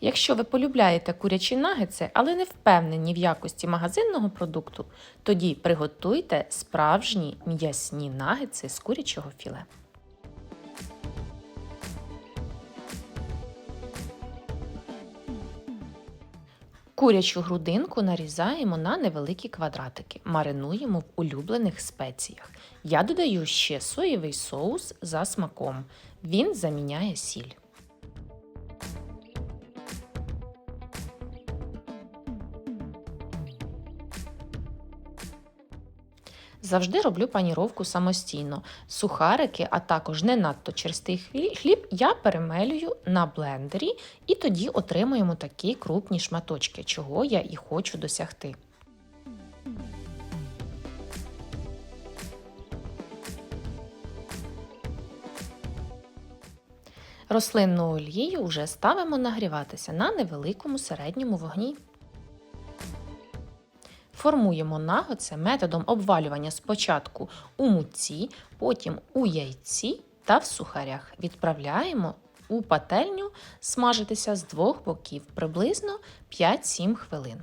Якщо ви полюбляєте курячі нагетси, але не впевнені в якості магазинного продукту, тоді приготуйте справжні м'ясні нагетси з курячого філе. Курячу грудинку нарізаємо на невеликі квадратики, маринуємо в улюблених спеціях. Я додаю ще соєвий соус за смаком. Він заміняє сіль. Завжди роблю паніровку самостійно. Сухарики, а також не надто черстий хліб я перемелюю на блендері і тоді отримуємо такі крупні шматочки, чого я і хочу досягти. Рослинну олію вже ставимо нагріватися на невеликому середньому вогні. Формуємо нагоце методом обвалювання спочатку у муці, потім у яйці та в сухарях. Відправляємо у пательню смажитися з двох боків приблизно 5-7 хвилин.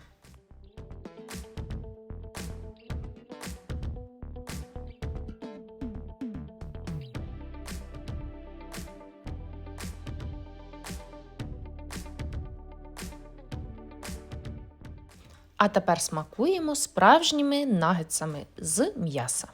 А тепер смакуємо справжніми нагетсами з м'яса.